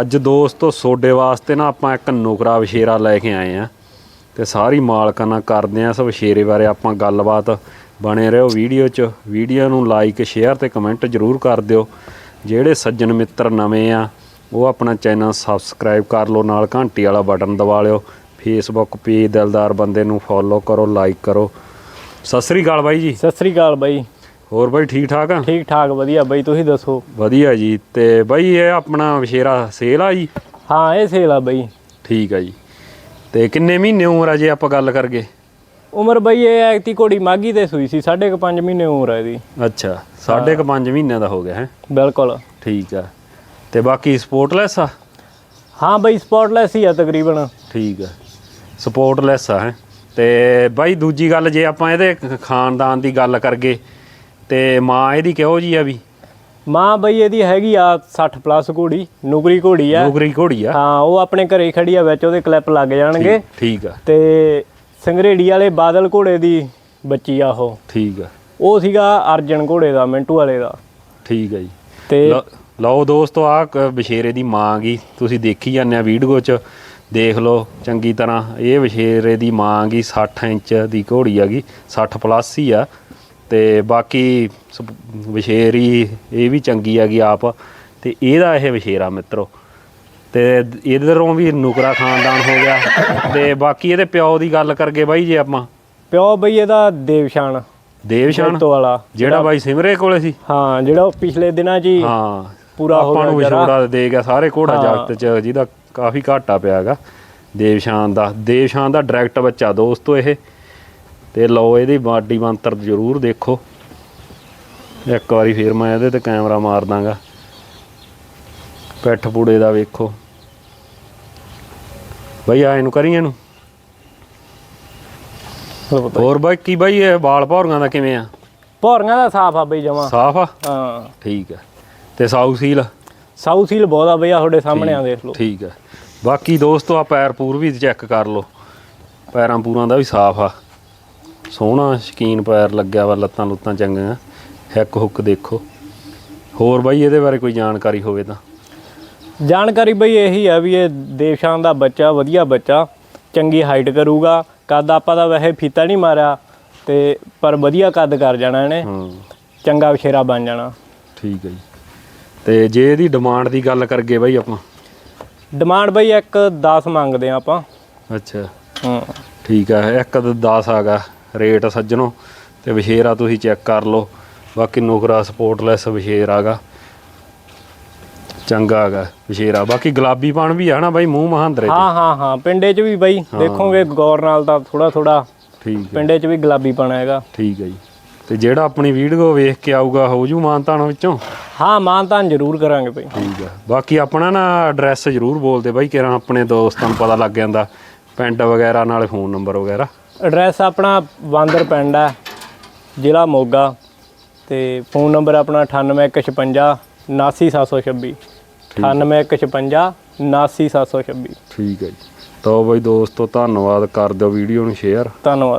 ਅੱਜ ਦੋਸਤੋ, ਸੋਡੇ ਵਾਸਤੇ ਨਾ ਆਪਾਂ ਇੱਕ ਨੁਕਰਾ ਵਿਸ਼ੇਰਾ ਲੈ ਕੇ ਆਏ ਆ ਤੇ ਸਾਰੀ ਮਾਲਕਾਂ ਨਾਲ ਕਰਦੇ ਆ ਇਸ ਵਿਸ਼ੇਰੇ ਬਾਰੇ ਆਪਾਂ ਗੱਲਬਾਤ। ਬਣੇ ਰਹੋ ਵੀਡੀਓ 'ਚ। ਵੀਡੀਓ ਨੂੰ ਲਾਈਕ ਸ਼ੇਅਰ ਤੇ ਕਮੈਂਟ ਜਰੂਰ ਕਰ ਦਿਓ। ਜਿਹੜੇ ਸੱਜਣ ਮਿੱਤਰ ਨਵੇਂ ਆ, ਉਹ ਆਪਣਾ ਚੈਨਲ ਸਬਸਕ੍ਰਾਈਬ ਕਰ ਲਓ, ਨਾਲ ਘੰਟੀ ਵਾਲਾ ਬਟਨ ਦਬਾ ਲਿਓ। ਫੇਸਬੁੱਕ ਪੇਜ ਦਿਲਦਾਰ ਬੰਦੇ ਨੂੰ ਫੋਲੋ ਕਰੋ ਲਾਈਕ ਕਰੋ। ਸਤਿ ਸ੍ਰੀ ਅਕਾਲ ਬਾਈ ਜੀ। ਸਤਿ ਸ੍ਰੀ ਅਕਾਲ ਬਾਈ। ਹੋਰ ਬਾਈ ਠੀਕ ਠਾਕ ਆ? ਠੀਕ ਠਾਕ ਵਧੀਆ ਬਾਈ ਤੁਸੀਂ ਦੱਸੋ? ਵਧੀਆ ਜੀ ਤੇ ਬਾਈ ਇਹ ਆਪਣਾ ਵਿਸ਼ੇਰਾ ਸੇਲ ਆ ਜੀ? ਹਾਂ ਇਹ ਸੇਲ ਆ ਬਾਈ। ਠੀਕ ਆ ਜੀ। ਤੇ ਕਿੰਨੇ ਮਹੀਨੇ ਉਮਰ ਆ ਜੇ ਆਪਾਂ ਗੱਲ ਕਰਗੇ ਉਮਰ ਬਾਈ ਇਹ ਐਕਤੀ ਘੋੜੀ ਮਾਗੀ ਤੇ ਸੂਈ ਸੀ ਸਾਢੇ ਕੁ ਪੰਜ ਮਹੀਨੇ ਉਮਰ ਹੈ ਇਹਦੀ। ਅੱਛਾ ਸਾਢੇ ਕੁ 5 ਮਹੀਨਿਆਂ ਦਾ ਹੋ ਗਿਆ ਹੈ? ਬਿਲਕੁਲ। ਠੀਕ ਆ। ਤੇ ਬਾਕੀ ਸਪੋਰਟਲੈਸ ਆ? ਹਾਂ ਬਾਈ ਸਪੌਟਲੈਸ ਹੀ ਆ ਤਕਰੀਬਨ। ਠੀਕ ਆ। ਸਪੋਰਟਲੈਸ ਆ ਹੈ? ਤੇ ਬਾਈ ਦੂਜੀ ਗੱਲ ਜੇ ਆਪਾਂ ਇਹਦੇ ਖਾਨਦਾਨ ਦੀ ਗੱਲ ਕਰਗੇ ਤੇ ਮਾਂ ਇਹਦੀ ਕਿਹੋ ਜੀ ਆ ਵੀ? ਮਾਂ ਬਾਈ ਇਹਦੀ ਹੈਗੀ ਆ 60 ਪਲੱਸ ਘੋੜੀ ਨੁਕਰੀ ਘੋੜੀ ਆ। ਨੌਕਰੀ ਘੋੜੀ ਆ। ਹਾਂ ਉਹ ਆਪਣੇ ਘਰੇ ਖੜੀ ਆ ਵਿੱਚ ਉਹਦੇ ਕਲਿੱਪ ਲੱਗ ਜਾਣਗੇ। ਠੀਕ ਆ। ਤੇ ਸੰਗਰੇੜੀ ਵਾਲੇ ਬਾਦਲ ਘੋੜੇ ਦੀ ਬੱਚੀ ਆ ਉਹ। ਠੀਕ ਆ। ਉਹ ਸੀਗਾ ਅਰਜਨ ਘੋੜੇ ਦਾ ਮਿੰਟੂ ਵਾਲੇ ਦਾ। ਠੀਕ ਆ ਜੀ। ਤੇ ਲਓ ਦੋਸਤੋ ਆ ਵਿਸ਼ੇਰੇ ਦੀ ਮਾਂ ਗੀ। ਤੁਸੀਂ ਦੇਖੀ ਜਾਂਦੇ ਆ ਵੀਡੀਓ 'ਚ। ਦੇਖ ਲਓ ਚੰਗੀ ਤਰ੍ਹਾਂ। ਇਹ ਵਿਸ਼ੇਰੇ ਦੀ ਮਾਂ ਗੀ 60 ਇੰਚ ਦੀ ਘੋੜੀ ਹੈਗੀ 60 ਪਲੱਸ ਹੀ ਆ। ਤੇ ਬਾਕੀ ਵਿਸ਼ੇਰੀ ਇਹ ਵੀ ਚੰਗੀ ਹੈਗੀ ਆਪ ਤੇ ਇਹਦਾ ਇਹ ਵਿਸ਼ੇਰਾ ਮਿੱਤਰੋ। ਤੇ ਇਧਰੋਂ ਵੀ ਨੁਕਰਾ ਖਾਨਦਾਨ ਹੋ ਗਿਆ ਤੇ ਬਾਕੀ ਇਹਦੇ ਪਿਓ ਦੀ ਗੱਲ ਕਰਗੇ ਬਾਈ ਜੇ ਆਪਾਂ। ਪਿਓ ਬਈ ਇਹਦਾ ਦੇਵਸ਼ਾਨ। ਦੇਵਸ਼ਾਨ? ਜੈਤੋ ਵਾਲਾ। ਜਿਹੜਾ ਬਾਈ ਸਿਮਰੇ ਕੋਲੇ ਸੀ? ਹਾਂ ਜਿਹੜਾ ਉਹ ਪਿਛਲੇ ਦਿਨਾਂ 'ਚ ਹੀ ਹਾਂ ਪੂਰਾ ਹੋ ਆਪਾਂ ਨੂੰ ਗਿਆ ਜਰਾ। ਵਿਛੋੜਾ ਦੇ ਗਿਆ ਸਾਰੇ ਘੋੜਾ ਹਾਂ। ਜਗਤ ਚ ਜਿਹਦਾ ਕਾਫੀ ਘਾਟਾ ਪਿਆ ਹੈਗਾ। ਦੇਵਸ਼ਾਨ ਦਾ ਦੇਵਸ਼ਾਨ ਦਾ ਡਾਇਰੈਕਟ ਬੱਚਾ ਦੋਸਤੋ ਇਹ। ਤੇ ਲਓ ਇਹਦੀ ਬਾਡੀ ਮੰਤਰ ਜ਼ਰੂਰ ਦੇਖੋ। ਇੱਕ ਵਾਰੀ ਫੇਰ ਮੈਂ ਇਹਦੇ ਤੇ ਕੈਮਰਾ ਮਾਰ ਦਾਂਗਾ। ਪਿੱਠ ਪੂੜੇ ਦਾ ਵੇਖੋ। ਬਈ ਆ ਇਹਨੂੰ ਕਰੀ ਇਹਨੂੰ? ਹੋਰ ਬਾਈ ਕੀ ਬਾਈ ਇਹ ਵਾਲ ਭੌਰੀਆਂ ਦਾ ਕਿਵੇਂ ਆ? ਭੌਰੀਆਂ ਦਾ ਸਾਫ਼ ਆ ਬਈ ਜਮਾ। ਸਾਫ਼ ਆ? ਹਾਂ। ਠੀਕ ਆ। ਤੇ ਸਾਊ ਸੀਲ ਸਾਊ ਸੀਲ ਬਹੁਤ ਆ ਬਈ ਆ ਤੁਹਾਡੇ ਸਾਹਮਣੇ ਆ ਦੇਖ ਲਓ। ਠੀਕ ਹੈ ਬਾਕੀ ਦੋਸਤੋ ਆ ਪੈਰ ਪੂਰ ਵੀ ਚੈੱਕ ਕਰ ਲਓ। ਪੈਰਾਂ ਪੂਰਾਂ ਦਾ ਵੀ ਸਾਫ਼ ਆ। ਸੋਹਣਾ ਸ਼ਕੀਨ ਪੈਰ ਲੱਗਿਆ ਵਾ ਲੱਤਾਂ ਲੁੱਤਾਂ ਚੰਗੀਆਂ। ਹਿੱਕ ਹੁੱਕ ਦੇਖੋ। ਹੋਰ ਬਾਈ ਇਹਦੇ ਬਾਰੇ ਕੋਈ ਜਾਣਕਾਰੀ ਹੋਵੇ ਤਾਂ। ਜਾਣਕਾਰੀ ਬਈ ਇਹੀ ਆ ਵੀ ਇਹ ਦੇਵਸ਼ਾਨ ਦਾ ਬੱਚਾ ਵਧੀਆ ਬੱਚਾ ਚੰਗੀ ਹਾਈਟ ਕਰੂਗਾ। ਕੱਦ ਆਪਾਂ ਦਾ ਵੈਸੇ ਫੀਤਾ ਨਹੀਂ ਮਾਰਿਆ ਤੇ ਪਰ ਵਧੀਆ ਕੱਦ ਕਰ ਜਾਣਾ ਇਹਨੇ। ਚੰਗਾ ਵਿਸ਼ੇਰਾ ਬਣ ਜਾਣਾ। ਠੀਕ ਹੈ ਜੀ। ਤੇ ਜੇ ਇਹਦੀ ਡਿਮਾਂਡ ਦੀ ਗੱਲ ਕਰਗੇ ਬਾਈ ਆਪਾਂ। ਡਿਮਾਂਡ ਬਈ ਇੱਕ 10 ਮੰਗਦੇ ਆ ਆਪਾਂ। ਅੱਛਾ। ਹਾਂ। ਠੀਕ ਹੈ ਇੱਕ ਤਾਂ 10 ਆਗਾ ਰੇਟ ਸੱਜਣੋ ਤੇ ਵਿਸ਼ੇਰਾ ਤੁਸੀਂ ਚੈੱਕ ਕਰ ਲਓ। ਬਾਕੀ ਨੁਕਰਾ ਸਪੋਰਟਲੈਸ ਵਿਸ਼ੇਰ ਆਗਾ ਚੰਗਾ ਹੈਗਾ ਵਿਸ਼ੇਰਾ। ਬਾਕੀ ਗੁਲਾਬੀ ਪਾਣ ਵੀ ਆ ਨਾ ਬਾਈ ਮੂੰਹ ਮਹਾਂਦਰੇ ਹਾਂ ਹਾਂ ਹਾਂ ਪਿੰਡੇ 'ਚ ਵੀ ਬਈ। ਦੇਖੋਗੇ ਗੌਰ ਨਾਲ ਤਾਂ ਥੋੜਾ ਥੋੜਾ ਠੀਕ ਹੈ। ਪਿੰਡੇ 'ਚ ਵੀ ਗੁਲਾਬੀ ਪਣਾ ਹੈਗਾ। ਠੀਕ ਹੈ ਜੀ। ਤੇ ਜਿਹੜਾ ਆਪਣੀ ਵੀਡੀਓ ਵੇਖ ਕੇ ਆਊਗਾ ਹੋ ਜੂ ਮਾਨਤਾਨ ਵਿੱਚੋਂ? ਹਾਂ ਮਾਨ ਤਾਂ ਜ਼ਰੂਰ ਕਰਾਂਗੇ ਬਈ। ਠੀਕ ਹੈ। ਬਾਕੀ ਆਪਣਾ ਨਾ ਐਡਰੈਸ ਜ਼ਰੂਰ ਬੋਲਦੇ ਬਾਈ ਕਿਰਾਂ ਆਪਣੇ ਦੋਸਤਾਂ ਨੂੰ ਪਤਾ ਲੱਗ ਜਾਂਦਾ। ਪਿੰਡ ਵਗੈਰਾ ਨਾਲੇ ਫੋਨ ਨੰਬਰ ਵਗੈਰਾ। ਐਡਰੈਸ ਆਪਣਾ ਬਾਂਦਰ ਪਿੰਡ ਹੈ ਜ਼ਿਲ੍ਹਾ ਮੋਗਾ ਤੇ ਫੋਨ ਨੰਬਰ ਆਪਣਾ 98156 79726 98156 79726 ਠੀਕ। ਹੈ ਜੀ। ਤਾਂ ਬਾਈ ਦੋਸਤੋ ਧੰਨਵਾਦ। ਕਰ ਦਿਓ ਵੀਡੀਓ ਨੂੰ ਸ਼ੇਅਰ ਧੰਨਵਾਦ।